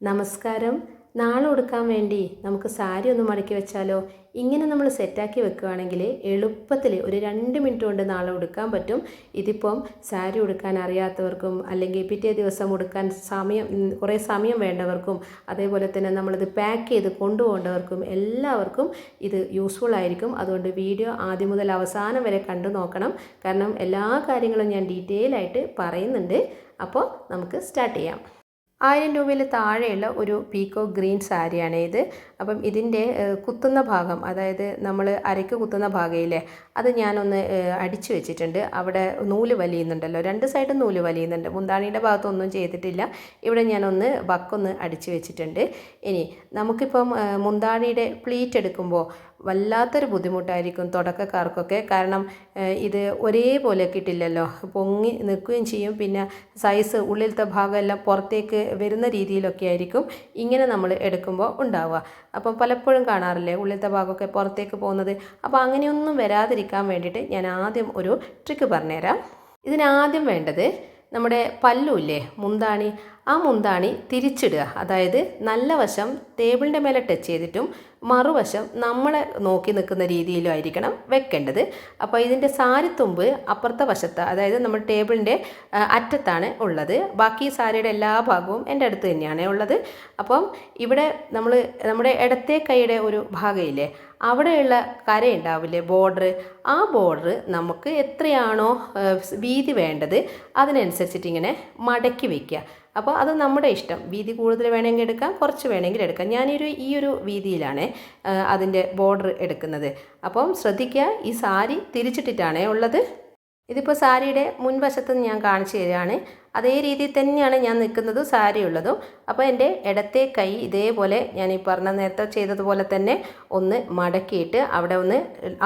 നമസ്കാരം. നാളെ ഉടുക്കാൻ വേണ്ടി നമുക്ക് സാരി ഒന്ന് മടക്കി വെച്ചാലോ? ഇങ്ങനെ നമ്മൾ സെറ്റാക്കി വെക്കുകയാണെങ്കിൽ എളുപ്പത്തിൽ ഒരു രണ്ട് മിനിറ്റ് കൊണ്ട് നാളെ ഉടുക്കാൻ പറ്റും. ഇതിപ്പം സാരി ഉടുക്കാൻ അറിയാത്തവർക്കും അല്ലെങ്കിൽ പിറ്റേ ദിവസം ഉടുക്കാൻ സമയം കുറേ സമയം വേണ്ടവർക്കും അതേപോലെ തന്നെ നമ്മളിത് പാക്ക് ചെയ്ത് കൊണ്ടുപോകേണ്ടവർക്കും എല്ലാവർക്കും ഇത് യൂസ്ഫുൾ ആയിരിക്കും. അതുകൊണ്ട് വീഡിയോ ആദ്യം മുതൽ അവസാനം വരെ കണ്ടു നോക്കണം. കാരണം എല്ലാ കാര്യങ്ങളും ഞാൻ ഡീറ്റെയിൽ ആയിട്ട് പറയുന്നുണ്ട്. അപ്പോൾ നമുക്ക് സ്റ്റാർട്ട് ചെയ്യാം. ആയിരം രൂപയിൽ താഴെയുള്ള ഒരു പീക്കോ ഗ്രീൻ സാരിയാണ് ഇത്. അപ്പം ഇതിന്റെ കുത്തുന്ന ഭാഗം അതായത് നമ്മൾ അരയ്ക്ക് കുത്തുന്ന ഭാഗയില്ലേ അത് ഞാനൊന്ന് അടിച്ചു വെച്ചിട്ടുണ്ട്. അവിടെ നൂൽ വലിയുന്നുണ്ടല്ലോ. രണ്ട് സൈഡും നൂൽ വലിയുന്നുണ്ട്. മുന്താണിയുടെ ഭാഗത്തൊന്നും ചെയ്തിട്ടില്ല. ഇവിടെ ഞാനൊന്ന് ബക്കൊന്ന് അടിച്ചു വെച്ചിട്ടുണ്ട്. ഇനി നമുക്കിപ്പം മുന്താണിയുടെ പ്ലീറ്റ് എടുക്കുമ്പോൾ വല്ലാത്തൊരു ബുദ്ധിമുട്ടായിരിക്കും തുടക്കക്കാർക്കൊക്കെ. കാരണം ഇത് ഒരേപോലെ കിട്ടില്ലല്ലോ. പൊങ്ങി നിൽക്കുകയും ചെയ്യും. പിന്നെ സൈസ് ഉള്ളിലത്തെ ഭാഗമെല്ലാം പുറത്തേക്ക് വരുന്ന രീതിയിലൊക്കെ ആയിരിക്കും ഇങ്ങനെ നമ്മൾ എടുക്കുമ്പോൾ ഉണ്ടാവുക. അപ്പം പലപ്പോഴും കാണാറില്ലേ ഉള്ളിലത്തെ ഭാഗമൊക്കെ പുറത്തേക്ക് പോകുന്നത്. അപ്പോൾ അങ്ങനെയൊന്നും വരാതിരിക്കാൻ വേണ്ടിയിട്ട് ഞാൻ ആദ്യം ഒരു ട്രിക്ക് പറഞ്ഞുതരാം. ഇതിനാദ്യം വേണ്ടത് നമ്മുടെ പല്ലുല്ലേ മുന്താണി ആ മുന്താണി തിരിച്ചിടുക. അതായത് നല്ല വശം ടേബിളിന്റെ മേലെ ടച്ച് ചെയ്തിട്ടും മറുവശം നമ്മളെ നോക്കി നിൽക്കുന്ന രീതിയിലും ആയിരിക്കണം വെക്കേണ്ടത്. അപ്പോൾ ഇതിന്റെ സാരിത്തുമ്പ് അപ്പുറത്തെ വശത്ത് അതായത് നമ്മൾ ടേബിളിന്റെ അറ്റത്താണ് ഉള്ളത്. ബാക്കി സാരിയുടെ എല്ലാ ഭാഗവും എന്റെ അടുത്ത് തന്നെയാണ് ഉള്ളത്. അപ്പം ഇവിടെ നമ്മൾ നമ്മുടെ ഇടത്തെ കൈയുടെ ഒരു ഭാഗമില്ലേ അവിടെയുള്ള കരയുണ്ടാവില്ലേ ബോർഡർ ആ ബോർഡർ നമുക്ക് എത്രയാണോ വീതി വേണ്ടത് അതിനനുസരിച്ചിട്ട് ഇങ്ങനെ മടക്കി വയ്ക്കുക അപ്പോൾ അത് നമ്മുടെ ഇഷ്ടം. വീതി കൂടുതൽ വേണമെങ്കിൽ എടുക്കാം കുറച്ച് വേണമെങ്കിൽ എടുക്കാം. ഞാനൊരു ഈ ഒരു വീതിയിലാണ് അതിന്റെ ബോർഡർ എടുക്കുന്നത്. അപ്പം ശ്രദ്ധിക്കുക ഈ സാരി തിരിച്ചിട്ടിട്ടാണ് ഉള്ളത്. ഇതിപ്പോൾ സാരിയുടെ മുൻവശത്ത് ഞാൻ കാണിച്ചു തരികയാണ്. അതേ രീതിയിൽ തന്നെയാണ് ഞാൻ നിൽക്കുന്നത് സാരി ഉള്ളതും അപ്പോൾ എന്റെ ഇടത്തെ കൈ ഇതേപോലെ ഞാൻ ഈ പറഞ്ഞ നേരത്തെ ചെയ്തതുപോലെ തന്നെ ഒന്ന് മടക്കിയിട്ട് അവിടെ ഒന്ന്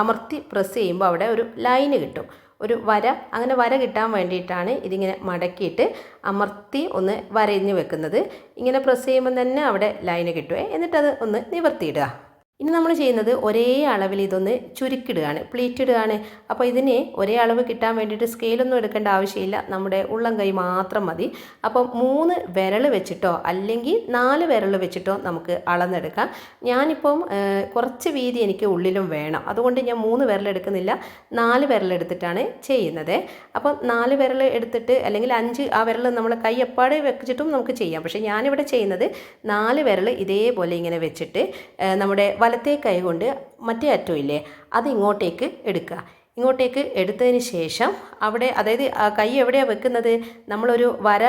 അമർത്തി പ്രസ് ചെയ്യുമ്പോൾ അവിടെ ഒരു ലൈന് കിട്ടും. ഒരു വര അങ്ങനെ വര കിട്ടാൻ വേണ്ടിയിട്ടാണ് ഇതിങ്ങനെ മടക്കിയിട്ട് അമർത്തി ഒന്ന് വരഞ്ഞ് വെക്കുന്നത്. ഇങ്ങനെ പ്രസ് ചെയ്യുമ്പോൾ തന്നെ അവിടെ ലൈന് കിട്ടുമേ എന്നിട്ടത് ഒന്ന് നിവർത്തിയിടുക. ഇനി നമ്മൾ ചെയ്യുന്നത് ഒരേ അളവിൽ ഇതൊന്ന് ചുരുക്കിടുകയാണ്. പ്ലീറ്റ് ഇടുകയാണ് അപ്പോൾ ഇതിന് ഒരേ അളവ് കിട്ടാൻ വേണ്ടിയിട്ട് സ്കെയിലൊന്നും എടുക്കേണ്ട ആവശ്യമില്ല. നമ്മുടെ ഉള്ളം കൈ മാത്രം മതി. അപ്പോൾ മൂന്ന് വിരൽ വെച്ചിട്ടോ അല്ലെങ്കിൽ നാല് വിരൽ വെച്ചിട്ടോ നമുക്ക് അളന്നെടുക്കാം. ഞാനിപ്പം കുറച്ച് വീതി എനിക്ക് ഉള്ളിലും വേണം. അതുകൊണ്ട് ഞാൻ മൂന്ന് വിരൽ എടുക്കുന്നില്ല. നാല് വിരൽ എടുത്തിട്ടാണ് ചെയ്യുന്നത്. അപ്പോൾ നാല് വിരൽ എടുത്തിട്ട് അല്ലെങ്കിൽ അഞ്ച് ആ വിരൽ നമ്മൾ കൈ എപ്പാടെ വെച്ചിട്ടും നമുക്ക് ചെയ്യാം. പക്ഷേ ഞാനിവിടെ ചെയ്യുന്നത് നാല് വിരൽ ഇതേപോലെ ഇങ്ങനെ വെച്ചിട്ട് നമ്മുടെ വലത്തെ കൈ കൊണ്ട് മറ്റേ അറ്റം ഇല്ലേ അത് ഇങ്ങോട്ടേക്ക് എടുക്കുക. ഇങ്ങോട്ടേക്ക് എടുത്തതിന് ശേഷം അവിടെ അതായത് ആ കൈ എവിടെയാണ് വെക്കുന്നത്? നമ്മളൊരു വര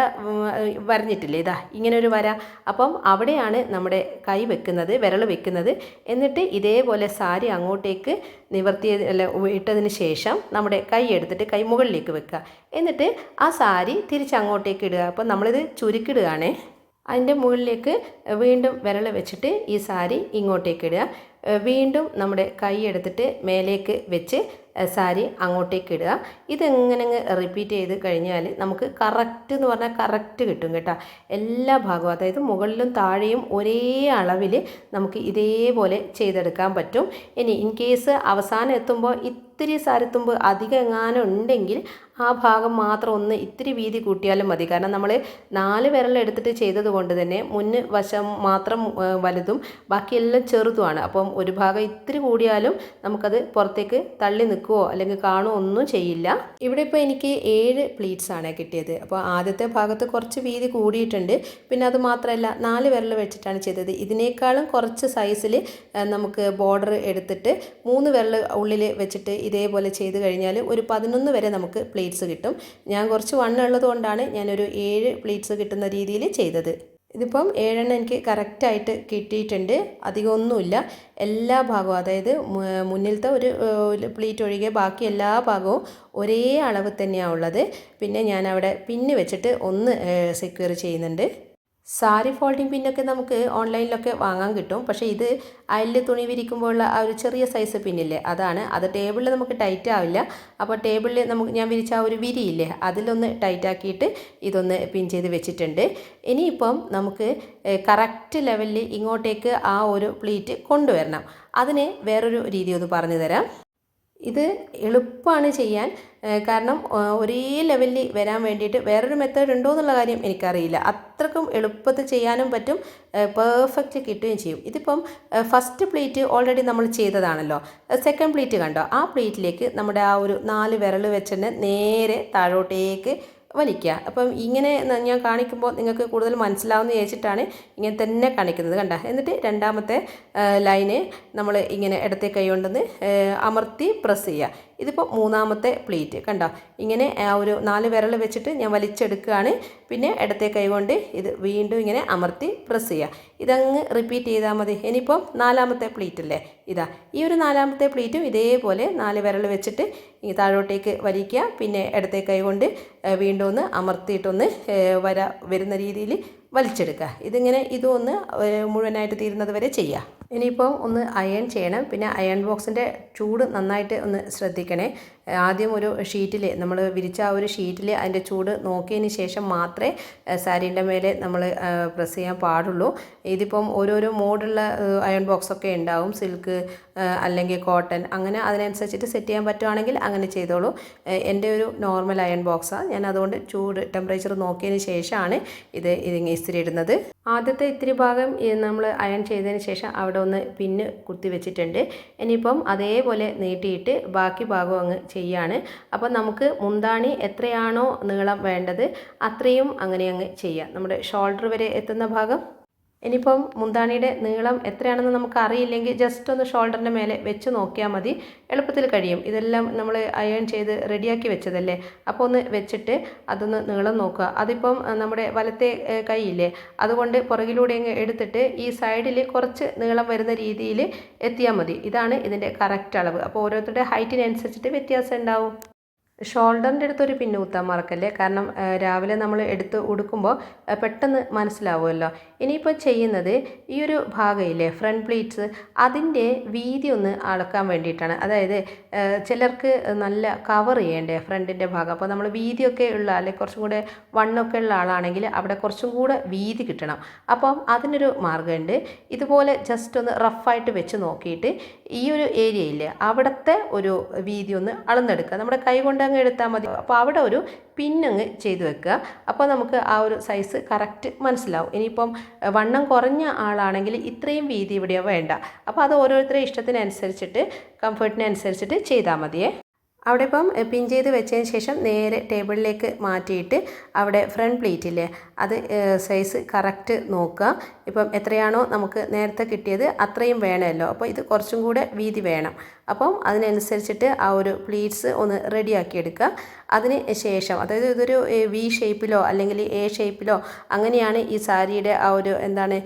വരഞ്ഞിട്ടില്ലേ ഇതാ ഇങ്ങനെ ഒരു വര. അപ്പം അവിടെയാണ് നമ്മുടെ കൈ വെക്കുന്നത് വിരൽ വെക്കുന്നത്. എന്നിട്ട് ഇതേപോലെ സാരി അങ്ങോട്ടേക്ക് നിവർത്തിയ അല്ല ഇട്ടതിന് ശേഷം നമ്മുടെ കൈ എടുത്തിട്ട് കൈ മുകളിലേക്ക് വെക്കുക. എന്നിട്ട് ആ സാരി തിരിച്ച് അങ്ങോട്ടേക്ക് ഇടുക. അപ്പം നമ്മളിത് ചുരുക്കിടുകയാണേ. അതിന്റെ മുകളിലേക്ക് വീണ്ടും വിരൽ വെച്ചിട്ട് ഈ സാരി ഇങ്ങോട്ടേക്ക് ഇടുക. വീണ്ടും നമ്മുടെ കൈ എടുത്തിട്ട് മേലേക്ക് വെച്ച് സാരി അങ്ങോട്ടേക്ക് ഇടുക. ഇതെങ്ങനെ റിപ്പീറ്റ് ചെയ്ത് കഴിഞ്ഞാൽ നമുക്ക് കറക്റ്റ് എന്ന് പറഞ്ഞാൽ കറക്റ്റ് കിട്ടും കേട്ടോ. എല്ലാ ഭാഗവും അതായത് മുകളിലും താഴെയും ഒരേ അളവിൽ നമുക്ക് ഇതേപോലെ ചെയ്തെടുക്കാൻ പറ്റും. ഇനി ഇൻ കേസ് അവസാനം എത്തുമ്പോൾ ഇത്തിരി സാരത്തുമ്പ് അധികം എങ്ങാനും ഉണ്ടെങ്കിൽ ആ ഭാഗം മാത്രം ഒന്ന് ഇത്തിരി വീതി കൂട്ടിയാലും മതി. കാരണം നമ്മൾ നാല് വിരലെടുത്തിട്ട് ചെയ്തത് കൊണ്ട് തന്നെ മുന്ന് വശം മാത്രം വലുതും ബാക്കിയെല്ലാം ചെറുതുമാണ്. അപ്പം ഒരു ഭാഗം ഇത്തിരി കൂടിയാലും നമുക്കത് പുറത്തേക്ക് തള്ളി നിൽക്കുകയോ അല്ലെങ്കിൽ കാണുകയോ ഒന്നും ചെയ്യില്ല. ഇവിടെ ഇപ്പോൾ എനിക്ക് ഏഴ് പ്ലീറ്റ്സ് ആണ് കിട്ടിയത്. അപ്പോൾ ആദ്യത്തെ ഭാഗത്ത് കുറച്ച് വീതി കൂടിയിട്ടുണ്ട്. പിന്നെ അത് മാത്രമല്ല നാല് വിരൽ വെച്ചിട്ടാണ് ചെയ്തത്. ഇതിനേക്കാളും കുറച്ച് സൈസിൽ നമുക്ക് ബോർഡർ എടുത്തിട്ട് മൂന്ന് വിരൽ ഉള്ളിൽ വെച്ചിട്ട് ഇതേപോലെ ചെയ്ത് കഴിഞ്ഞാൽ ഒരു പതിനൊന്ന് വരെ നമുക്ക് പ്ലീറ്റ്സ് കിട്ടും. ഞാൻ കുറച്ച് വണ്ണുള്ളത് കൊണ്ടാണ് ഞാനൊരു ഏഴ് പ്ലീറ്റ്സ് കിട്ടുന്ന രീതിയിൽ ചെയ്തത്. ഇതിപ്പം ഏഴെണ്ണം എനിക്ക് കറക്റ്റായിട്ട് കിട്ടിയിട്ടുണ്ട്. അധികമൊന്നുമില്ല എല്ലാ ഭാഗവും അതായത് മുന്നിലത്തെ ഒരു പ്ലീറ്റ് ഒഴികെ ബാക്കി എല്ലാ ഭാഗവും ഒരേ അളവ് തന്നെയാണ് ഉള്ളത്. പിന്നെ ഞാൻ അവിടെ പിന്ന് വെച്ചിട്ട് ഒന്ന് സെക്യൂർ ചെയ്യുന്നുണ്ട്. സാരി ഫോൾഡിംഗ് പിന്നൊക്കെ നമുക്ക് ഓൺലൈനിലൊക്കെ വാങ്ങാൻ കിട്ടും. പക്ഷേ ഇത് അയലിൽ തുണി വിരിക്കുമ്പോഴുള്ള ആ ഒരു ചെറിയ സൈസ് പിന്നില്ലേ അതാണ്. അത് ടേബിളിൽ നമുക്ക് ടൈറ്റ് ആവില്ല. അപ്പോൾ ടേബിളിൽ നമുക്ക് ഞാൻ വിരിച്ച ആ ഒരു വിരിയില്ലേ അതിലൊന്ന് ടൈറ്റാക്കിയിട്ട് ഇതൊന്ന് പിൻ ചെയ്ത് വെച്ചിട്ടുണ്ട്. ഇനിയിപ്പം നമുക്ക് കറക്റ്റ് ലെവലിൽ ഇങ്ങോട്ടേക്ക് ആ ഒരു പ്ലീറ്റ് കൊണ്ടുവരണം. അതിന് വേറൊരു രീതി ഒന്ന് പറഞ്ഞു തരാം. ഇത് എളുപ്പമാണ് ചെയ്യാൻ. കാരണം ഒരേ ലെവലിൽ വരാൻ വേണ്ടിയിട്ട് വേറൊരു മെത്തേഡ് ഉണ്ടോ എന്നുള്ള കാര്യം എനിക്കറിയില്ല. അത്രക്കും എളുപ്പത്തിൽ ചെയ്യാനും പറ്റും പെർഫെക്റ്റ് കിട്ടുകയും ചെയ്യും. ഇതിപ്പം ഫസ്റ്റ് പ്ലേറ്റ് ഓൾറെഡി നമ്മൾ ചെയ്തതാണല്ലോ. സെക്കൻഡ് പ്ലേറ്റ് കണ്ടോ? ആ പ്ലേറ്റിലേക്ക് നമ്മുടെ ആ ഒരു നാല് വിരൽ വെച്ച് നേരെ താഴോട്ടേക്ക് വലിക്കുക. അപ്പം ഇങ്ങനെ ഞാൻ കാണിക്കുമ്പോൾ നിങ്ങൾക്ക് കൂടുതൽ മനസ്സിലാവുമെന്ന് വിചാരിച്ചിട്ടാണ് ഇങ്ങനെ തന്നെ കാണിക്കുന്നത് കണ്ട. എന്നിട്ട് രണ്ടാമത്തെ ലൈന് നമ്മൾ ഇങ്ങനെ ഇടത്തെ കൈ കൊണ്ടൊന്ന് അമർത്തി പ്രസ് ചെയ്യുക. ഇതിപ്പോൾ മൂന്നാമത്തെ പ്ലേറ്റ്. കണ്ടോ? ഇങ്ങനെ ആ ഒരു നാല് വിരൽ വെച്ചിട്ട് ഞാൻ വലിച്ചെടുക്കുകയാണ്. പിന്നെ ഇടത്തെ കൈ കൊണ്ട് ഇത് വീണ്ടും ഇങ്ങനെ അമർത്തി പ്രസ് ചെയ്യുക. ഇതങ്ങ് റിപ്പീറ്റ് ചെയ്താൽ മതി. ഇനിയിപ്പം നാലാമത്തെ പ്ലേറ്റ് അല്ലേ ഇതാ. ഈ ഒരു നാലാമത്തെ പ്ലേറ്റും ഇതേപോലെ നാല് വിരൽ വെച്ചിട്ട് ഈ താഴോട്ടേക്ക് വലിക്കുക. പിന്നെ ഇടത്തെ കൈ കൊണ്ട് വീണ്ടും ഒന്ന് അമർത്തിയിട്ടൊന്ന് വര വരുന്ന രീതിയിൽ വലിച്ചെടുക്കുക. ഇതിങ്ങനെ ഇതും ഒന്ന് മുഴുവനായിട്ട് തീരുന്നത് വരെ ചെയ്യുക. ഇനിയിപ്പം ഒന്ന് അയൺ ചെയ്യണം. പിന്നെ അയൺ ബോക്സിന്റെ ചൂട് നന്നായിട്ട് ഒന്ന് ശ്രദ്ധിക്കണേ. ആദ്യം ഒരു ഷീറ്റിൽ നമ്മൾ വിരിച്ച ആ ഒരു ഷീറ്റിൽ അതിന്റെ ചൂട് നോക്കിയതിന് ശേഷം മാത്രമേ സാരീന്റെ മേലെ നമ്മൾ പ്രസ് ചെയ്യാൻ പാടുള്ളൂ. ഇതിപ്പം ഓരോരോ മോഡുള്ള അയൺ ബോക്സൊക്കെ ഉണ്ടാവും. സിൽക്ക് അല്ലെങ്കിൽ കോട്ടൺ. അങ്ങനെ അതിനനുസരിച്ചിട്ട് സെറ്റ് ചെയ്യാൻ പറ്റുവാണെങ്കിൽ അങ്ങനെ ചെയ്തോളൂ. എന്റെ ഒരു നോർമൽ അയൺ ബോക്സാണ് ഞാൻ അതുകൊണ്ട് ചൂട് ടെമ്പറേച്ചർ നോക്കിയതിന് ശേഷമാണ് ഇത് ഇസ്തിരി ഇടുന്നത്. ആദ്യത്തെ ഇത്തിരി ഭാഗം നമ്മൾ അയൺ ചെയ്തതിന് ശേഷം അവിടെ ഒന്ന് പിന്ന് കുത്തി വെച്ചിട്ടുണ്ട്. ഇനിയിപ്പം അതേപോലെ നീട്ടിയിട്ട് ബാക്കി ഭാഗം അങ്ങ് ചെയ്യാണ്. അപ്പോൾ നമുക്ക് മുന്താണി എത്രയാണോ നീളം വേണ്ടത് അത്രയും അങ്ങനെ അങ്ങ് ചെയ്യാം. നമ്മുടെ ഷോൾഡർ വരെ എത്തുന്ന ഭാഗം. ഇനിയിപ്പം മുന്താണിയുടെ നീളം എത്രയാണെന്ന് നമുക്ക് അറിയില്ലെങ്കിൽ ജസ്റ്റ് ഒന്ന് ഷോൾഡറിന്റെ മേലെ വെച്ച് നോക്കിയാൽ മതി. എളുപ്പത്തിൽ കഴിയും. ഇതെല്ലാം നമ്മൾ അയൺ ചെയ്ത് റെഡിയാക്കി വെച്ചതല്ലേ? അപ്പോൾ ഒന്ന് വെച്ചിട്ട് അതൊന്ന് നീളം നോക്കുക. അതിപ്പം നമ്മുടെ വലത്തെ കൈയില്ലേ? അതുകൊണ്ട് പുറകിലൂടെ അങ്ങ് എടുത്തിട്ട് ഈ സൈഡിൽ കുറച്ച് നീളം വരുന്ന രീതിയിൽ എത്തിയാൽ മതി. ഇതാണ് ഇതിന്റെ കറക്റ്റ് അളവ്. അപ്പോൾ ഓരോരുത്തരുടെ ഹൈറ്റിനനുസരിച്ചിട്ട് വ്യത്യാസം ഉണ്ടാവും. ഷോൾഡറിന്റെ അടുത്ത് ഒരു പിന്ന് കുത്താൻ മറക്കല്ലേ? കാരണം രാവിലെ നമ്മൾ എടുത്ത് ഉടുക്കുമ്പോൾ പെട്ടെന്ന് മനസ്സിലാവുമല്ലോ. ഇനിയിപ്പോൾ ചെയ്യുന്നത് ഈ ഒരു ഭാഗമില്ലേ ഫ്രണ്ട് പ്ലീറ്റ്സ് അതിന്റെ വീതി ഒന്ന് അളക്കാൻ വേണ്ടിയിട്ടാണ്. അതായത് ചിലർക്ക് നല്ല കവർ ചെയ്യേണ്ടേ ഫ്രണ്ടിന്റെ ഭാഗം. അപ്പോൾ നമ്മൾ വീതിയൊക്കെ ഉള്ള അല്ലെങ്കിൽ കുറച്ചും കൂടെ വണ്ണൊക്കെ ഉള്ള ആളാണെങ്കിൽ അവിടെ കുറച്ചും കൂടെ വീതി കിട്ടണം. അപ്പം അതിനൊരു മാർഗമുണ്ട്. ഇതുപോലെ ജസ്റ്റ് ഒന്ന് റഫായിട്ട് വെച്ച് നോക്കിയിട്ട് ഈ ഒരു ഏരിയയില്ലേ അവിടുത്തെ ഒരു വീതി ഒന്ന് അളന്നെടുക്കുക. നമ്മുടെ കൈ കൊണ്ട് അങ്ങ് എടുത്താൽ മതി. അപ്പോൾ അവിടെ ഒരു പിന്നങ്ങ് ചെയ്തു വെക്കുക. അപ്പോൾ നമുക്ക് ആ ഒരു സൈസ് കറക്റ്റ് മനസ്സിലാവും. ഇനിയിപ്പം വണ്ണം കുറഞ്ഞ ആളാണെങ്കിൽ ഇത്രയും വീതി ഇവിടെയോ വേണ്ട. അപ്പോൾ അത് ഓരോരുത്തരുടെ ഇഷ്ടത്തിനനുസരിച്ചിട്ട് കംഫർട്ടിനനുസരിച്ചിട്ട് ചെയ്താൽ മതിയേ. അവിടെ ഇപ്പം പിൻ ചെയ്ത് വെച്ചതിന് ശേഷം നേരെ ടേബിളിലേക്ക് മാറ്റിയിട്ട് അവിടെ ഫ്രണ്ട് പ്ലേറ്റില്ലേ അത് സൈസ് കറക്റ്റ് നോക്കുക. ഇപ്പം എത്രയാണോ നമുക്ക് നേരത്തെ കിട്ടിയത് അത്രയും വേണമല്ലോ. അപ്പോൾ ഇത് കുറച്ചും കൂടെ വീതി വേണം. അപ്പം അതിനനുസരിച്ചിട്ട് ആ ഒരു പ്ലീറ്റ്സ് ഒന്ന് റെഡിയാക്കി എടുക്കുക. അതിന് ശേഷം അതായത് ഇതൊരു വി ഷേപ്പിലോ അല്ലെങ്കിൽ എ ഷേപ്പിലോ അങ്ങനെയാണ് ഈ സാരിയുടെ ആ ഒരു എന്താണ്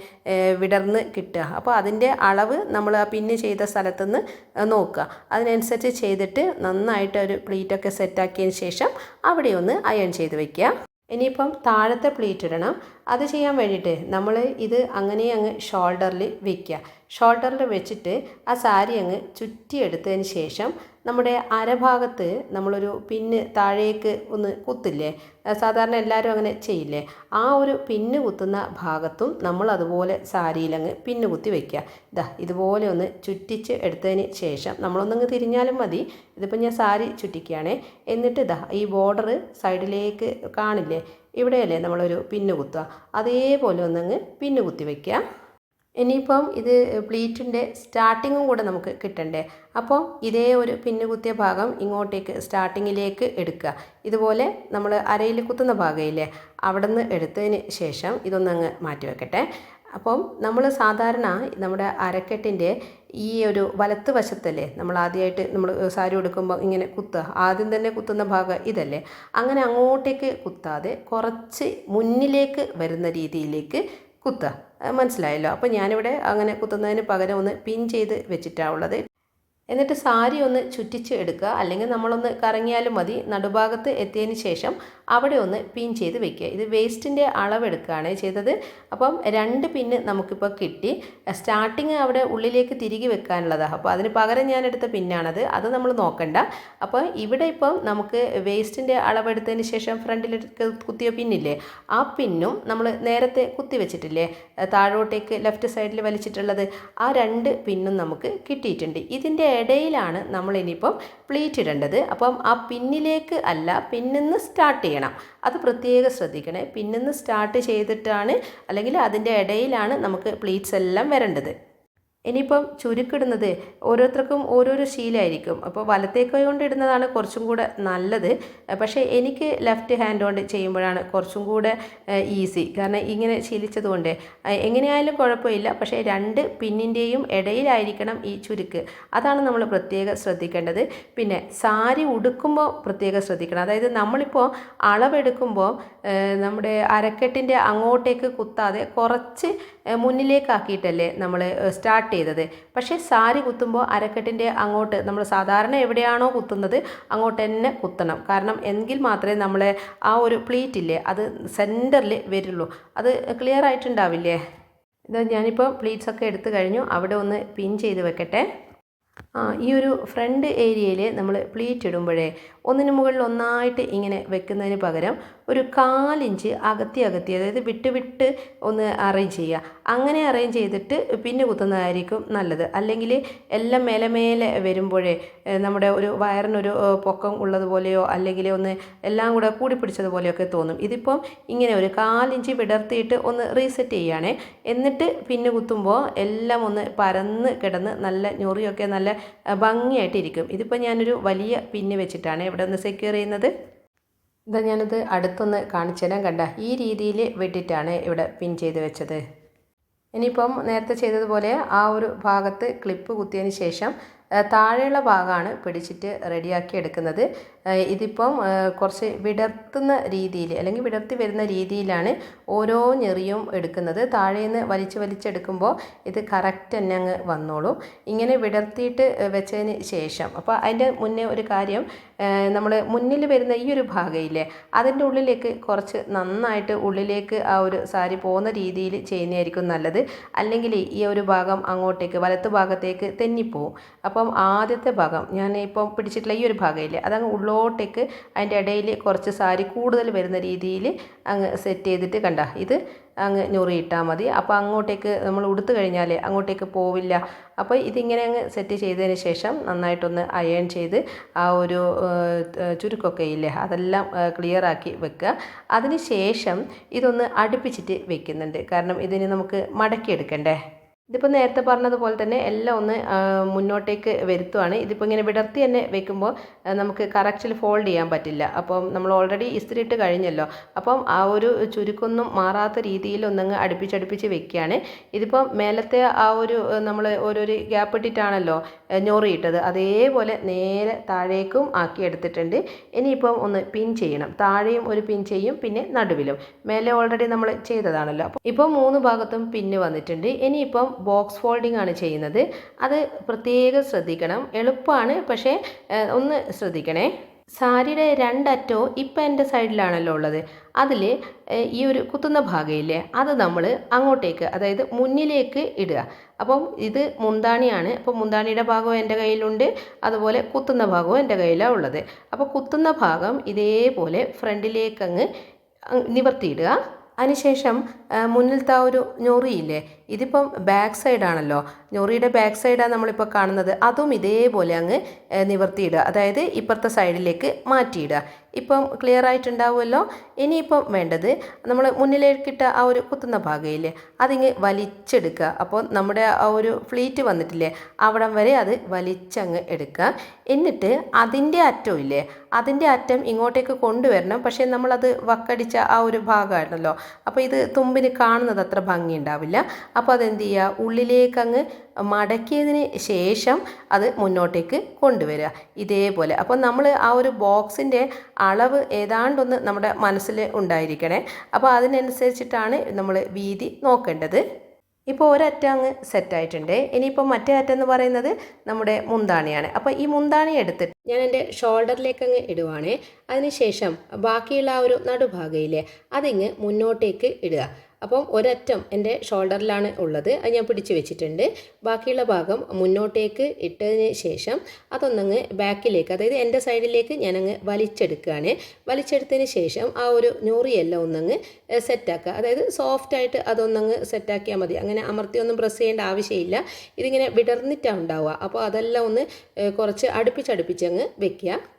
വിടർന്ന് കിട്ടുക. അപ്പോൾ അതിന്റെ അളവ് നമ്മൾ ആ പിന്ന് ചെയ്ത സ്ഥലത്തുനിന്ന് നോക്കുക. അതിനനുസരിച്ച് ചെയ്തിട്ട് നന്നായിട്ട് ഒരു പ്ലീറ്റൊക്കെ സെറ്റാക്കിയതിന് ശേഷം അവിടെ ഒന്ന് അയൺ ചെയ്ത് വയ്ക്കുക ഇനിയിപ്പം താഴത്തെ പ്ലീറ്റ് ഇടണം. അത് ചെയ്യാൻ വേണ്ടിയിട്ട് നമ്മൾ ഇത് അങ്ങനെ അങ്ങ് ഷോൾഡറിൽ വെക്കുക. ഷോൾഡറിൽ വെച്ചിട്ട് ആ സാരി അങ്ങ് ചുറ്റിയെടുത്തതിന് ശേഷം നമ്മുടെ അരഭാഗത്ത് നമ്മളൊരു പിന്ന് താഴേക്ക് ഒന്ന് കുത്തില്ലേ? സാധാരണ എല്ലാവരും അങ്ങനെ ചെയ്യില്ലേ? ആ ഒരു പിന്ന് കുത്തുന്ന ഭാഗത്തും നമ്മൾ അതുപോലെ സാരിയിലങ്ങ് പിന്ന് കുത്തി വയ്ക്കുക ഇതാ ഇതുപോലെ ഒന്ന് ചുറ്റിച്ച് എടുത്തതിന് ശേഷം നമ്മളൊന്നങ്ങ് തിരിഞ്ഞാലും മതി. ഇതിപ്പോൾ ഞാൻ സാരി ചുറ്റിക്കുകയാണേ. എന്നിട്ട് ഇതാ ഈ ബോർഡർ സൈഡിലേക്ക് കാണില്ലേ? ഇവിടെയല്ലേ നമ്മളൊരു പിന്ന് കുത്തുക. അതേപോലെ ഒന്നങ്ങ് പിന്ന് കുത്തി വയ്ക്കുക ഇനിയിപ്പം ഇത് പ്ലീറ്റിന്റെ സ്റ്റാർട്ടിങ്ങും കൂടെ നമുക്ക് കിട്ടണ്ടേ? അപ്പോൾ ഇതേ ഒരു പിന്ന് കുത്തിയ ഭാഗം ഇങ്ങോട്ടേക്ക് സ്റ്റാർട്ടിങ്ങിലേക്ക് എടുക്കുക. ഇതുപോലെ നമ്മൾ അരയിൽ കുത്തുന്ന ഭാഗമില്ലേ അവിടെ നിന്ന് എടുത്തതിന് ശേഷം ഇതൊന്നങ്ങ് മാറ്റി വെക്കട്ടെ. അപ്പം നമ്മൾ സാധാരണ നമ്മുടെ അരക്കെട്ടിന്റെ ഈ ഒരു വലത്ത് വശത്തല്ലേ നമ്മൾ ആദ്യമായിട്ട് നമ്മൾ സാരി കൊടുക്കുമ്പോൾ ഇങ്ങനെ കുത്തുക. ആദ്യം തന്നെ കുത്തുന്ന ഭാഗം ഇതല്ലേ. അങ്ങനെ അങ്ങോട്ടേക്ക് കുത്താതെ കുറച്ച് മുന്നിലേക്ക് വരുന്ന രീതിയിലേക്ക് കുത്തുക. മനസ്സിലായല്ലോ. അപ്പോൾ ഞാനിവിടെ അങ്ങനെ കുത്തുന്നതിന് പകരം ഒന്ന് പിൻ ചെയ്ത് വെച്ചിട്ടാണ് ഉള്ളത്. എന്നിട്ട് സാരി ഒന്ന് ചുറ്റിച്ച് എടുക്കുക. അല്ലെങ്കിൽ നമ്മളൊന്ന് കറങ്ങിയാലും മതി. നടുഭാഗത്ത് എത്തിയതിന് ശേഷം അവിടെ ഒന്ന് പിൻ ചെയ്ത് വെക്കുക. ഇത് വേസ്റ്റിന്റെ അളവെടുക്കുകയാണ് ചെയ്തത്. അപ്പം രണ്ട് പിന്ന് നമുക്കിപ്പോൾ കിട്ടി. സ്റ്റാർട്ടിങ് അവിടെ ഉള്ളിലേക്ക് തിരികെ വെക്കാനുള്ളതാണ് അപ്പോൾ അതിന് പകരം ഞാൻ എടുത്ത പിന്നാണത് അത് നമ്മൾ നോക്കണ്ട. അപ്പോൾ ഇവിടെ ഇപ്പം നമുക്ക് വേസ്റ്റിന്റെ അളവെടുത്തതിന് ശേഷം ഫ്രണ്ടിലേക്ക് കുത്തിയ പിന്നില്ലേ ആ പിന്നും നമ്മൾ നേരത്തെ കുത്തി വെച്ചിട്ടില്ലേ? താഴോട്ടേക്ക് ലെഫ്റ്റ് സൈഡിൽ വലിച്ചിട്ടുള്ളത്. ആ രണ്ട് പിന്നും നമുക്ക് കിട്ടിയിട്ടുണ്ട്. ഇതിന്റെ ഇടയിലാണ് നമ്മൾ ഇനിയിപ്പം പ്ലീറ്റ് ഇടേണ്ടത്. അപ്പം ആ പിന്നിലേക്ക് അല്ല പിന്നിന്ന് സ്റ്റാർട്ട് ചെയ്യണം. അത് പ്രത്യേകം ശ്രദ്ധിക്കണേ. പിന്നിന്ന് സ്റ്റാർട്ട് ചെയ്തിട്ടാണ് അല്ലെങ്കിൽ അതിന്റെ ഇടയിലാണ് നമുക്ക് പ്ലീറ്റ്സ് എല്ലാം വരേണ്ടത്. ഇനിയിപ്പം ചുരുക്കിടുന്നത് ഓരോരുത്തർക്കും ഓരോരോ ശീലമായിരിക്കും. അപ്പോൾ വലത്തേ കൈ കൊണ്ട് ഇടുന്നതാണ് കുറച്ചും കൂടെ നല്ലത്. പക്ഷേ എനിക്ക് ലെഫ്റ്റ് ഹാൻഡ് കൊണ്ട് ചെയ്യുമ്പോഴാണ് കുറച്ചും കൂടെ ഈസി. കാരണം ഇങ്ങനെ ശീലിച്ചതുകൊണ്ട്. എങ്ങനെയായാലും കുഴപ്പമില്ല. പക്ഷേ രണ്ട് പിന്നിന്റെയും ഇടയിലായിരിക്കണം ഈ ചുരുക്ക്. അതാണ് നമ്മൾ പ്രത്യേകം ശ്രദ്ധിക്കേണ്ടത്. പിന്നെ സാരി ഉടുക്കുമ്പോൾ പ്രത്യേകം ശ്രദ്ധിക്കണം. അതായത് നമ്മളിപ്പോൾ അളവെടുക്കുമ്പോൾ നമ്മുടെ അരക്കെട്ടിന്റെ അങ്ങോട്ടേക്ക് കുത്താതെ കുറച്ച് മുന്നിലേക്കാക്കിയിട്ടല്ലേ നമ്മൾ സ്റ്റാർട്ട് ചെയ്തത്. പക്ഷേ സാരി കുത്തുമ്പോൾ അരക്കെട്ടിന്റെ അങ്ങോട്ട് നമ്മൾ സാധാരണ എവിടെയാണോ കുത്തുന്നത് അങ്ങോട്ട് തന്നെ കുത്തണം. കാരണം എങ്കിൽ മാത്രമേ നമ്മളെ ആ ഒരു പ്ലീറ്റ് ഇല്ലേ അത് സെന്ററിൽ വരുള്ളൂ. അത് ക്ലിയർ ആയിട്ടുണ്ടാവില്ലേ? ഇത് ഞാനിപ്പോൾ പ്ലീറ്റ്സ് ഒക്കെ എടുത്തു കഴിഞ്ഞു. അവിടെ ഒന്ന് പിൻ ചെയ്ത് വെക്കട്ടെ. ഈ ഒരു ഫ്രണ്ട് ഏരിയയിൽ നമ്മൾ പ്ലീറ്റ് ഇടുമ്പോഴേ ഒന്നിന് മുകളിൽ ഒന്നായിട്ട് ഇങ്ങനെ വെക്കുന്നതിന് പകരം ഒരു കാലിഞ്ച് അകത്തി അകത്തി അതായത് വിട്ട് വിട്ട് ഒന്ന് അറേഞ്ച് ചെയ്യുക. അങ്ങനെ അറേഞ്ച് ചെയ്തിട്ട് പിന്നെ കുത്തുന്നതായിരിക്കും നല്ലത്. അല്ലെങ്കിൽ എല്ലാം മേലെ മേലെ വരുമ്പോഴേ നമ്മുടെ ഒരു വയറിനൊരു പൊക്കം ഉള്ളതുപോലെയോ അല്ലെങ്കിൽ ഒന്ന് എല്ലാം കൂടെ കൂടി പിടിച്ചതുപോലെയൊക്കെ തോന്നും. ഇതിപ്പം ഇങ്ങനെ ഒരു കാലിഞ്ച് വിടർത്തിയിട്ട് ഒന്ന് റീസെറ്റ് ചെയ്യുകയാണേ. എന്നിട്ട് പിന്നെ കുത്തുമ്പോൾ എല്ലാം ഒന്ന് പരന്ന് കിടന്ന് നല്ല ഞൊറിയൊക്കെ നല്ല ഭംഗിയായിട്ടിരിക്കും. ഇതിപ്പോൾ ഞാനൊരു വലിയ പിന്ന് വെച്ചിട്ടാണ് ഇവിടെ ഒന്ന് സെക്യൂർ ചെയ്യുന്നത്? ഇതാ ഞാനത് അടുത്തൊന്ന് കാണിച്ചു തരാൻ കണ്ട. ഈ രീതിയിൽ വെട്ടിയിട്ടാണ് ഇവിടെ പിൻ ചെയ്ത് വെച്ചത്. ഇനിയിപ്പം നേരത്തെ ചെയ്തതുപോലെ ആ ഒരു ഭാഗത്ത് ക്ലിപ്പ് കുത്തിയതിന് ശേഷം താഴെയുള്ള ഭാഗമാണ് പിടിച്ചിട്ട് റെഡിയാക്കി എടുക്കുന്നത്. ഇതിപ്പം കുറച്ച് വിടർത്തുന്ന രീതിയിൽ അല്ലെങ്കിൽ വിടർത്തി വരുന്ന രീതിയിലാണ് ഓരോ ഞെറിയും എടുക്കുന്നത്. താഴേന്ന് വലിച്ച് വലിച്ചെടുക്കുമ്പോൾ ഇത് കറക്റ്റ് തന്നെ അങ്ങ് വന്നോളും. ഇങ്ങനെ വിടർത്തിയിട്ട് വെച്ചതിന് ശേഷം. അപ്പോൾ അതിന്റെ മുന്നേ ഒരു കാര്യം നമ്മൾ മുന്നിൽ വരുന്ന ഈ ഒരു ഭാഗമില്ലേ അതിന്റെ ഉള്ളിലേക്ക് കുറച്ച് നന്നായിട്ട് ഉള്ളിലേക്ക് ആ ഒരു സാരി പോകുന്ന രീതിയിൽ ചെയ്യുന്നതായിരിക്കും നല്ലത്. അല്ലെങ്കിൽ ഈ ഒരു ഭാഗം അങ്ങോട്ടേക്ക് വലത്ത് ഭാഗത്തേക്ക് തെന്നിപ്പോവും. അപ്പം ആദ്യത്തെ ഭാഗം ഞാൻ ഇപ്പം പിടിച്ചിട്ടുള്ള ഈ ഒരു ഭാഗമില്ലേ അതങ്ങ് ഉള്ളോട്ടേക്ക് അതിന്റെ ഇടയിൽ കുറച്ച് സാരി കൂടുതൽ വരുന്ന രീതിയിൽ അങ്ങ് സെറ്റ് ചെയ്തിട്ട് കണ്ട ഇത് അങ്ങ് ഞൊറിയിട്ടാൽ മതി. അപ്പോൾ അങ്ങോട്ടേക്ക് നമ്മൾ ഉടുത്തു കഴിഞ്ഞാൽ അങ്ങോട്ടേക്ക് പോവില്ല. അപ്പോൾ ഇതിങ്ങനെ അങ്ങ് സെറ്റ് ചെയ്തതിന് ശേഷം നന്നായിട്ടൊന്ന് അയൺ ചെയ്ത് ആ ഒരു ചുരുക്കൊക്കെ ഇല്ലേ അതെല്ലാം ക്ലിയർ ആക്കി വെക്കുക. അതിന് ശേഷം ഇതൊന്ന് അടുപ്പിച്ചിട്ട് വെക്കുന്നുണ്ട്. കാരണം ഇതിന് നമുക്ക് മടക്കിയെടുക്കണ്ടേ? ഇതിപ്പോൾ നേരത്തെ പറഞ്ഞതുപോലെ തന്നെ എല്ലാം ഒന്ന് മുന്നോട്ടേക്ക് വരുത്തുവാണ്. ഇതിപ്പോൾ ഇങ്ങനെ വിടർത്തി തന്നെ വെക്കുമ്പോൾ നമുക്ക് കറക്റ്റിൽ ഫോൾഡ് ചെയ്യാൻ പറ്റില്ല. അപ്പം നമ്മൾ ഓൾറെഡി ഇസ്തിരി ഇട്ട് കഴിഞ്ഞല്ലോ. അപ്പം ആ ഒരു ചുരുക്കൊന്നും മാറാത്ത രീതിയിൽ ഒന്നങ്ങ് അടുപ്പിച്ചടുപ്പിച്ച് വെക്കുകയാണ്. ഇതിപ്പോൾ മേലത്തെ ആ ഒരു നമ്മൾ ഓരോരു ഗ്യാപ്പ് ഇട്ടിട്ടാണല്ലോ ഞൊറിയിട്ടത് അതേപോലെ നേരെ താഴേക്കും ആക്കി എടുത്തിട്ടുണ്ട്. ഇനിയിപ്പം ഒന്ന് പിൻ ചെയ്യണം. താഴെയും ഒരു പിൻ ചെയ്യും പിന്നെ നടുവിലും. മേലെ ഓൾറെഡി നമ്മൾ ചെയ്തതാണല്ലോ. അപ്പോൾ ഇപ്പോൾ മൂന്ന് ഭാഗത്തും പിന്ന് വന്നിട്ടുണ്ട്. ഇനിയിപ്പം ബോക്സ് ഫോൾഡിംഗ് ആണ് ചെയ്യുന്നത്. അത് പ്രത്യേകം ശ്രദ്ധിക്കണം. എളുപ്പമാണ് പക്ഷേ ഒന്ന് ശ്രദ്ധിക്കണേ. സാരിയുടെ രണ്ടറ്റോ ഇപ്പം എന്റെ സൈഡിലാണല്ലോ ഉള്ളത്. അതിൽ ഈ ഒരു കുത്തുന്ന ഭാഗമില്ലേ അത് നമ്മൾ അങ്ങോട്ടേക്ക് അതായത് മുന്നിലേക്ക് ഇടുക. അപ്പം ഇത് മുന്താണിയാണ്. അപ്പോൾ മുന്താണിയുടെ ഭാഗവും എന്റെ കയ്യിലുണ്ട്. അതുപോലെ കുത്തുന്ന ഭാഗവും എന്റെ കയ്യിലാണ് ഉള്ളത്. അപ്പോൾ കുത്തുന്ന ഭാഗം ഇതേപോലെ ഫ്രണ്ടിലേക്കങ്ങ് നിവർത്തിയിടുക. അതിനുശേഷം മുന്നിലത്തെ ആ ഒരു ഞൊറിയില്ലേ ഇതിപ്പം ബാക്ക് സൈഡാണല്ലോ. ഞൊറിയുടെ ബാക്ക് സൈഡാണ് നമ്മളിപ്പോൾ കാണുന്നത്. അതും ഇതേപോലെ അങ്ങ് നിവർത്തിയിടുക. അതായത് ഇപ്പുറത്തെ സൈഡിലേക്ക് മാറ്റിയിടുക. ഇപ്പം ക്ലിയർ ആയിട്ടുണ്ടാവുമല്ലോ? ഇനിയിപ്പം വേണ്ടത് നമ്മൾ മുന്നിലേക്കിട്ട ആ ഒരു കുത്തുന്ന ഭാഗമില്ലേ അതിങ്ങ് വലിച്ചെടുക്കുക. അപ്പോൾ നമ്മുടെ ആ ഒരു ഫ്ലീറ്റ് വന്നിട്ടില്ലേ അവിടം വരെ അത് വലിച്ചങ്ങ് എടുക്കുക. എന്നിട്ട് അതിന്റെ അറ്റം ഇല്ലേ അതിന്റെ അറ്റം ഇങ്ങോട്ടേക്ക് കൊണ്ടുവരണം. പക്ഷേ നമ്മളത് വക്കടിച്ച ആ ഒരു ഭാഗമാണല്ലോ അപ്പോൾ ഇത് തുമ്പിന് കാണുന്നത് അത്ര ഭംഗി ഉണ്ടാവില്ല അപ്പോൾ അതെന്ത് ചെയ്യുക? ഉള്ളിലേക്ക് അങ്ങ് മടക്കിയതിന് ശേഷം അത് മുന്നോട്ടേക്ക് കൊണ്ടുവരിക. ഇതേപോലെ. അപ്പോൾ നമ്മൾ ആ ഒരു ബോക്സിന്റെ അളവ് ഏതാണ്ടൊന്ന് നമ്മുടെ മനസ്സിൽ ഉണ്ടായിരിക്കണേ. അപ്പോൾ അതിനനുസരിച്ചിട്ടാണ് നമ്മൾ വീതി നോക്കേണ്ടത്. ഇപ്പോൾ ഒരറ്റം അങ്ങ് സെറ്റായിട്ടുണ്ട്. ഇനിയിപ്പോൾ മറ്റേ അറ്റം എന്ന് പറയുന്നത് നമ്മുടെ മുന്താണിയാണ്. അപ്പോൾ ഈ മുന്താണി എടുത്തിട്ട് ഞാൻ എന്റെ ഷോൾഡറിലേക്ക് അങ്ങ് ഇടുവാണ്. അതിനുശേഷം ബാക്കിയുള്ള ആ ഒരു നടുഭാഗയിലെ അതിങ്ങ് മുന്നോട്ടേക്ക് ഇടുക. അപ്പം ഒരറ്റം എന്റെ ഷോൾഡറിലാണ് ഉള്ളത്. അത് ഞാൻ പിടിച്ചു വെച്ചിട്ടുണ്ട്. ബാക്കിയുള്ള ഭാഗം മുന്നോട്ടേക്ക് ഇട്ടതിന് ശേഷം അതൊന്നങ്ങ് ബാക്കിലേക്ക് അതായത് എന്റെ സൈഡിലേക്ക് ഞാനങ്ങ് വലിച്ചെടുക്കുകയാണ്. വലിച്ചെടുത്തതിന് ശേഷം ആ ഒരു ഞൊറിയെല്ലാം ഒന്നങ്ങ് സെറ്റാക്കുക. അതായത് സോഫ്റ്റായിട്ട് അതൊന്നങ്ങ് സെറ്റാക്കിയാൽ മതി. അങ്ങനെ അമർത്തി ഒന്നും പ്രസ് ചെയ്യേണ്ട ആവശ്യമില്ല. ഇതിങ്ങനെ വിടർന്നിട്ടാണ് ഉണ്ടാവുക. അപ്പോൾ അതെല്ലാം ഒന്ന് കുറച്ച് അടുപ്പിച്ചടുപ്പിച്ചങ്ങ് വെക്കുക.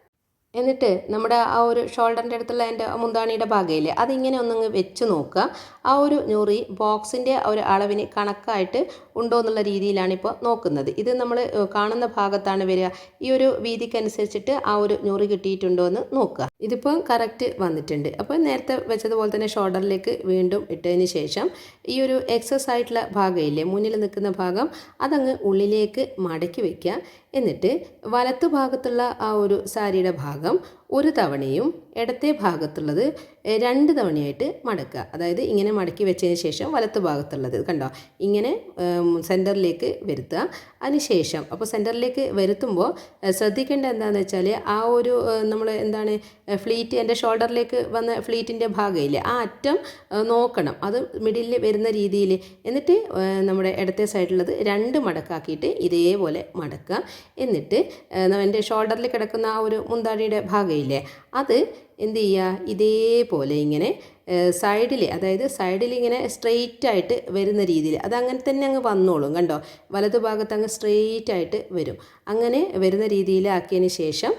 എന്നിട്ട് നമ്മുടെ ആ ഒരു ഷോൾഡറിന്റെ അടുത്തുള്ള എന്റെ മുന്താണിയുടെ ഭാഗമില്ലേ അതിങ്ങനെ ഒന്നങ്ങ് വെച്ച് നോക്കുക. ആ ഒരു ഞൊറി ബോക്സിന്റെ ഒരു അളവിന് കണക്കായിട്ട് ഉണ്ടോ എന്നുള്ള രീതിയിലാണ് ഇപ്പോൾ നോക്കുന്നത്. ഇത് നമ്മൾ കാണുന്ന ഭാഗത്താണ് വരിക. ഈ ഒരു വീതിക്കനുസരിച്ചിട്ട് ആ ഒരു ഞൊറി കിട്ടിയിട്ടുണ്ടോ എന്ന് നോക്കുക. ഇതിപ്പോൾ കറക്റ്റ് വന്നിട്ടുണ്ട്. അപ്പോൾ നേരത്തെ വെച്ചതുപോലെ തന്നെ ഷോൾഡറിലേക്ക് വീണ്ടും ഇട്ടതിന് ശേഷം ഈ ഒരു എക്സസ് ആയിട്ടുള്ള ഭാഗമില്ലേ മുന്നിൽ നിൽക്കുന്ന ഭാഗം അതങ്ങ് ഉള്ളിലേക്ക് മടക്കി വയ്ക്കുക എന്നിട്ട് വലത്തു ഭാഗത്തുള്ള ആ ഒരു സാരിയുടെ ഭാഗം ഒരു തവണയും ഇടത്തെ ഭാഗത്തുള്ളത് രണ്ട് തവണയായിട്ട് മടക്കുക. അതായത് ഇങ്ങനെ മടക്കി വെച്ചതിന് ശേഷം വലത്ത് ഭാഗത്തുള്ളത് കണ്ടോ? ഇങ്ങനെ സെന്ററിലേക്ക് വരുത്തുക. അതിനുശേഷം അപ്പോൾ സെന്ററിലേക്ക് വരുത്തുമ്പോൾ ശ്രദ്ധിക്കേണ്ട എന്താണെന്ന് വെച്ചാൽ ആ ഒരു നമ്മൾ എന്താണ് ഫ്ലീറ്റ് എന്റെ ഷോൾഡറിലേക്ക് വന്ന ഫ്ലീറ്റിന്റെ ഭാഗമില്ലേ ആ അറ്റം നോക്കണം. അത് മിഡിലിൽ വരുന്ന രീതിയിൽ. എന്നിട്ട് നമ്മുടെ ഇടത്തെ സൈഡിലുള്ളത് രണ്ട് മടക്കാക്കിയിട്ട് ഇതേപോലെ മടക്കുക. എന്നിട്ട് എന്റെ ഷോൾഡറിൽ കിടക്കുന്ന ആ ഒരു മുന്താടിയുടെ ഭാഗമില്ലേ അത് എന്ത് ചെയ്യുക? ഇതേപോലെ ഇങ്ങനെ സൈഡിൽ അതായത് സൈഡിൽ ഇങ്ങനെ സ്ട്രെയിറ്റ് ആയിട്ട് വരുന്ന രീതിയിൽ അത് അങ്ങനെ തന്നെ അങ്ങ് വന്നോളും കണ്ടോ? വലതു ഭാഗത്ത് അങ്ങ് സ്ട്രെയിറ്റ് ആയിട്ട് വരും. അങ്ങനെ വരുന്ന രീതിയിലാക്കിയതിന് ശേഷം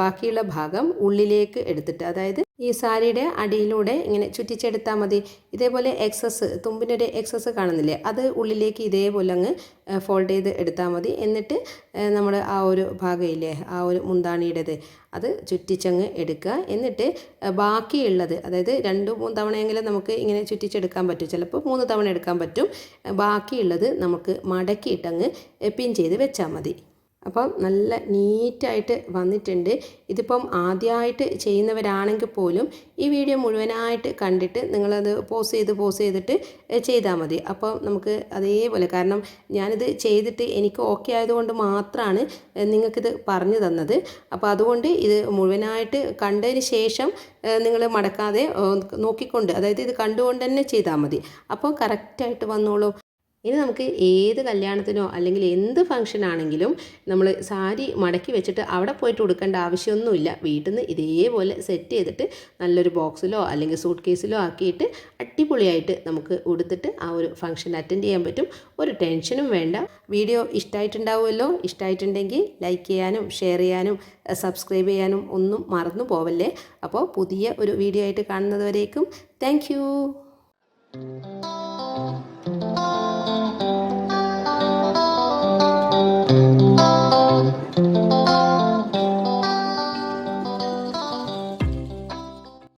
ബാക്കിയുള്ള ഭാഗം ഉള്ളിലേക്ക് എടുത്തിട്ട് അതായത് ഈ സാരിയുടെ അടിയിലൂടെ ഇങ്ങനെ ചുറ്റിച്ചെടുത്താൽ മതി. ഇതേപോലെ എക്സസ് തുമ്പിന്റെ ഒരു എക്സസ് കാണുന്നില്ലേ? അത് ഉള്ളിലേക്ക് ഇതേപോലെ അങ്ങ് ഫോൾഡ് ചെയ്ത് എടുത്താൽ മതി. എന്നിട്ട് നമ്മൾ ആ ഒരു ഭാഗമില്ലേ ആ ഒരു മുന്താണിയുടേത് അത് ചുറ്റിച്ചങ്ങ് എടുക്കുക. എന്നിട്ട് ബാക്കിയുള്ളത് അതായത് രണ്ട് മൂന്ന് തവണയെങ്കിലും നമുക്ക് ഇങ്ങനെ ചുറ്റിച്ചെടുക്കാൻ പറ്റും. ചിലപ്പോൾ മൂന്ന് തവണ എടുക്കാൻ പറ്റും. ബാക്കിയുള്ളത് നമുക്ക് മടക്കിയിട്ടങ്ങ് പിൻ ചെയ്ത് വെച്ചാൽ മതി. അപ്പം നല്ല നീറ്റായിട്ട് വന്നിട്ടുണ്ട്. ഇതിപ്പം ആദ്യമായിട്ട് ചെയ്യുന്നവരാണെങ്കിൽ പോലും ഈ വീഡിയോ മുഴുവനായിട്ട് കണ്ടിട്ട് നിങ്ങളത് പോസ് ചെയ്ത് പോസ് ചെയ്തിട്ട് ചെയ്താൽ മതി. അപ്പോൾ നമുക്ക് അതേപോലെ കാരണം ഞാനിത് ചെയ്തിട്ട് എനിക്ക് ഓക്കെ ആയതുകൊണ്ട് മാത്രമാണ് നിങ്ങൾക്കിത് പറഞ്ഞു തന്നത്. അപ്പോൾ അതുകൊണ്ട് ഇത് മുഴുവനായിട്ട് കണ്ടതിന് ശേഷം നിങ്ങൾ മടക്കാതെ നോക്കിക്കൊണ്ട് അതായത് ഇത് കണ്ടുകൊണ്ട് തന്നെ ചെയ്താൽ മതി. അപ്പോൾ കറക്റ്റായിട്ട് വന്നോളൂ. ഇനി നമുക്ക് ഏത് കല്യാണത്തിനോ അല്ലെങ്കിൽ എന്ത് ഫംഗ്ഷൻ ആണെങ്കിലും നമ്മൾ സാരി മടക്കി വെച്ചിട്ട് അവിടെ പോയിട്ട് കൊടുക്കേണ്ട ആവശ്യമൊന്നുമില്ല. വീട്ടിൽ നിന്ന് ഇതേപോലെ സെറ്റ് ചെയ്തിട്ട് നല്ലൊരു ബോക്സിലോ അല്ലെങ്കിൽ സൂട്ട് കേസിലോ ആക്കിയിട്ട് അടിപൊളിയായിട്ട് നമുക്ക് ഉടുത്തിട്ട് ആ ഒരു ഫംഗ്ഷൻ അറ്റൻഡ് ചെയ്യാൻ പറ്റും. ഒരു ടെൻഷനും വേണ്ട. വീഡിയോ ഇഷ്ടമായിട്ടുണ്ടാവുമല്ലോ ഇഷ്ടമായിട്ടുണ്ടെങ്കിൽ ലൈക്ക് ചെയ്യാനും ഷെയർ ചെയ്യാനും സബ്സ്ക്രൈബ് ചെയ്യാനും ഒന്നും മറന്നു പോവല്ലേ? അപ്പോൾ പുതിയ ഒരു വീഡിയോ ആയിട്ട് കാണുന്നതുവരേക്കും. Thank thank